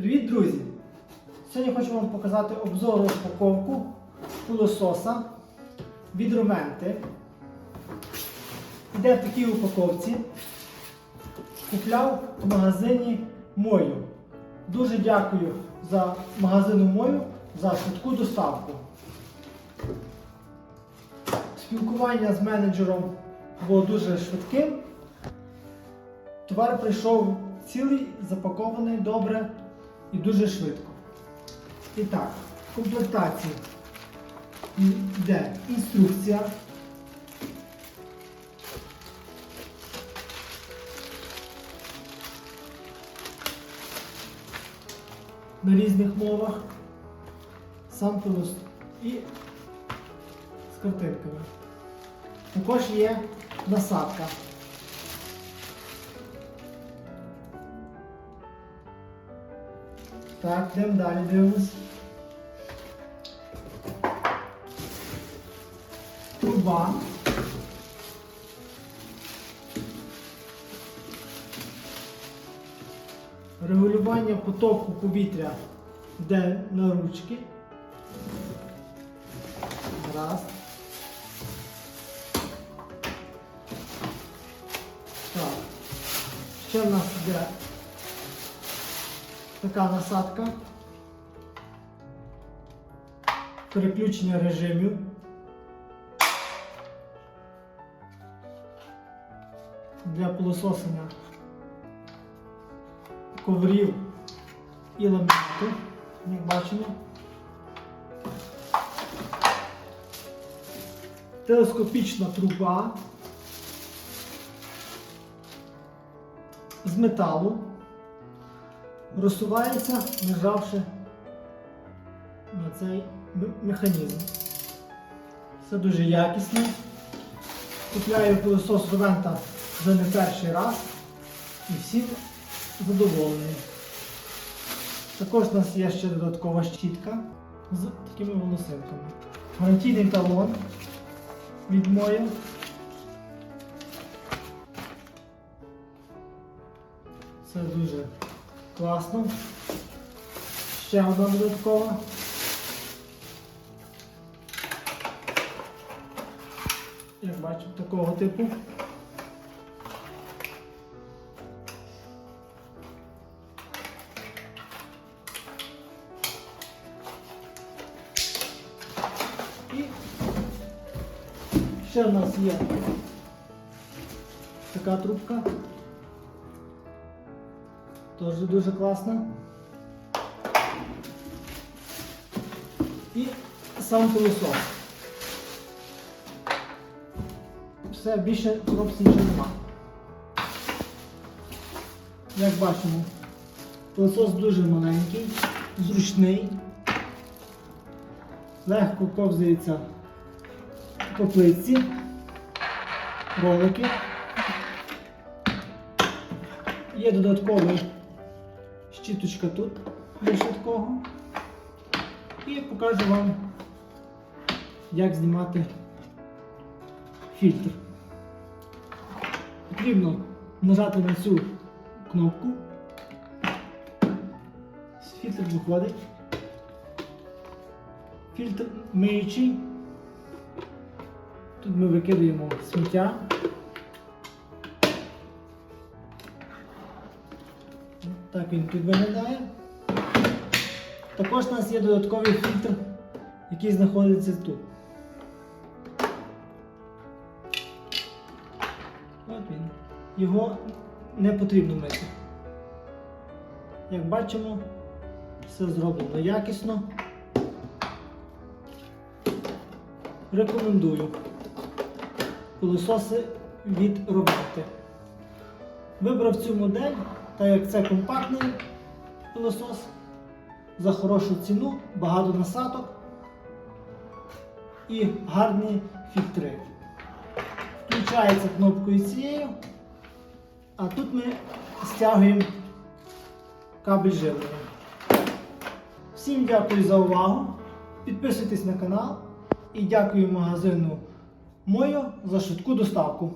Привіт, друзі! Сьогодні хочу вам показати обзор розпаковку пилососа від Роменти. Іде в такій упаковці. Купляв в магазині Мою. Дуже дякую за магазину Мою за швидку доставку. Спілкування з менеджером було дуже швидким. Товар прийшов цілий, запакований добре і дуже швидко. І так, в комплектації йде інструкція. На різних мовах. Сам пилос і з картинками. Також є насадка. Так, йдемо далі, дивимось. Труба. Регулювання потоку повітря йде на ручки. Раз. Так. Ще в нас йде така насадка. Переключення режимів. Для пилососення коврів і ламінату, як бачимо. Телескопічна труба з металу розсувається, нажавши на цей механізм. Все дуже якісно. Купляю пилосос Ровента вже не перший раз і всім задоволені. Також у нас є ще додаткова щітка з такими волосинками. Гарантійний талон від Мою. Це дуже класно. Ще одна додаткова. Як бачимо, такого типу. І ще в нас є така трубка. Теж дуже класна. І сам пилосос. Все, більше коробці нічого нема. Як бачимо, пилосос дуже маленький, зручний, легко ковзається по плитці, ролики. Є додатковий щіточка тут для швидкого. І покажу вам, як знімати фільтр. Потрібно нажати на цю кнопку. Фільтр виходить. Фільтр миючий. Тут ми викидаємо сміття. Так він тут виглядає. Також у нас є додатковий фільтр, який знаходиться тут. От він. Його не потрібно мити. Як бачимо, все зроблено якісно. Рекомендую пилососи від Роботи. Вибрав цю модель, так як це компактний пилосос за хорошу ціну, багато насадок і гарні фільтри. Включається кнопкою цією, а тут ми стягуємо кабель живлення. Всім дякую за увагу. Підписуйтесь на канал і дякую магазину Мойо за швидку доставку.